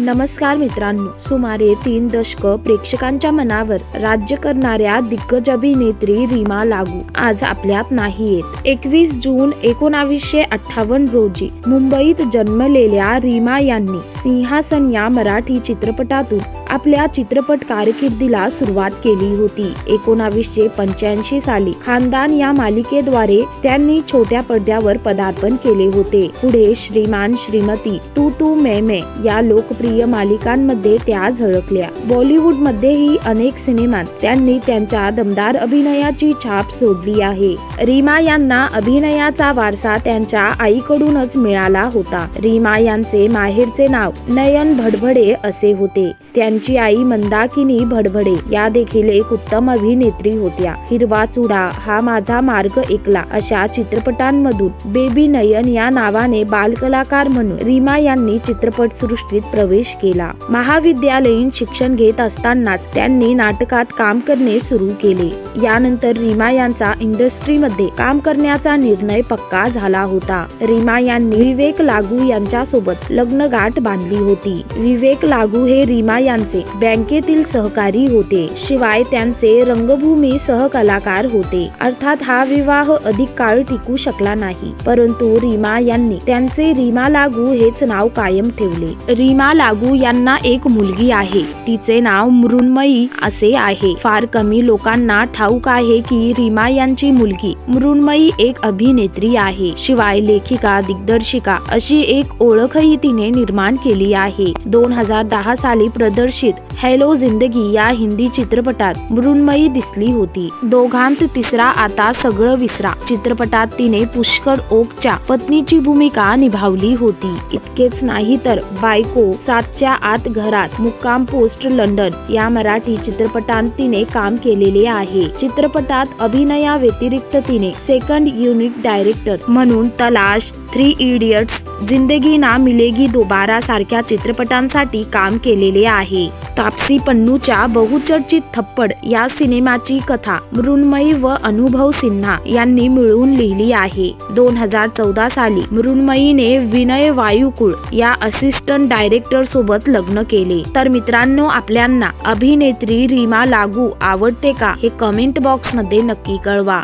नमस्कार मित्रांनो सुमारे तीन दशक प्रेक्षकांच्या मनावर राज्य करणाऱ्या दिग्गज अभिनेत्री रीमा लागू आज आपल्यात नाही येत. एकवीस जून एकोणावीसशे अठ्ठावन्न रोजी मुंबईत जन्मलेल्या रीमा यांनी सिंहासन या मराठी चित्रपटातून आपल्या चित्रपट कारकिर्दीला सुरुवात केली होती. एकोणावीसशे पंच्याऐंशी साली खानदान या मालिकेद्वारे त्यांनी छोट्या पडद्यावर पदार्पण केले होते. पुढे श्रीमान श्रीमती तू तू मे मे या लोकप्रिय मालिकांमध्ये त्या झळकल्या. बॉलिवूड मध्येही अनेक सिनेमात त्यांनी त्यांच्या दमदार अभिनयाची छाप सोडली आहे. रीमा यांना अभिनयाचा वारसा त्यांच्या आईकडूनच मिळाला होता. रीमा यांचे माहेरचे नाव नयन भडभडे असे होते. त्यांची आई मंदाकिनी भडभडे. या देखील एक उत्तम अभिनेत्री होत्या. हिरवा चुडा हा माझा मार्ग एकला अशा चित्रपटांमधून बेबी नयन या नावाने बालकलाकार म्हणून रीमा यांनी चित्रपट सृष्टीत प्रवेश केला. महाविद्यालयीन शिक्षण घेत असतानाच त्यांनी नाटकात काम करणे सुरू केले. यानंतर रीमा यांचा इंडस्ट्रीमध्ये काम करण्याचा निर्णय पक्का झाला होता. रीमा यांनी विवेक लागू यांच्यासोबत लग्न गाठ बांधली होती. विवेक लागू हे रीमा शर्मा यांचे बँकेतील सहकारी होते. शिवाय त्यांचे रंगभूमी सहकलाकार होते. अर्थात हा विवाह अधिक काळ टिकू शकला नाही. परंतु रीमा यांनी त्यांचे रीमा लागू हेच नाव कायम ठेवले. रीमा लागू यांना एक मुलगी आहे. तिचे नाव मृण्मयी असे आहे. फार कमी लोकांना ठाऊक आहे की रीमा यांची मुलगी मृण्मयी एक अभिनेत्री आहे. शिवाय लेखिका दिग्दर्शिका अशी एक ओळखही तिने निर्माण केली आहे. दोन हजार दहा साली प्रदर्शित हॅलो जिंदगी या हिंदी चित्रपटात मृण्मयी दिसली होती. दोघांत तिसरा आता सगळं विसरा. चित्रपटात तिने पुष्कर ओकच्या पत्नीची भूमिका निभावली होती. इतकेच नाही तर बायको सातच्या आत घरात मुक्काम पोस्ट लंडन या मराठी चित्रपटात तिने काम केलेले आहे. चित्रपटात अभिनया व्यतिरिक्त तिने सेकंड युनिट डायरेक्टर म्हणून तलाश थ्री इडियट्स जिंदगी ना मिलेगी दोबारा सारख्या चित्रपटांसाठी काम केलेले आहे. तापसी पन्नूच्या बहुचर्चित थप्पड या सिनेमाची कथा मृण्मयी व अनुभव सिन्हा यांनी मिळून लिहिली आहे. दोन हजार चौदा साली मृण्मयीने विनय वायुकुळ या असिस्टंट डायरेक्टर सोबत लग्न केले. तर मित्रांनो आपल्यांना अभिनेत्री रीमा लागू आवडते का हे कमेंट बॉक्समध्ये नक्की कळवा.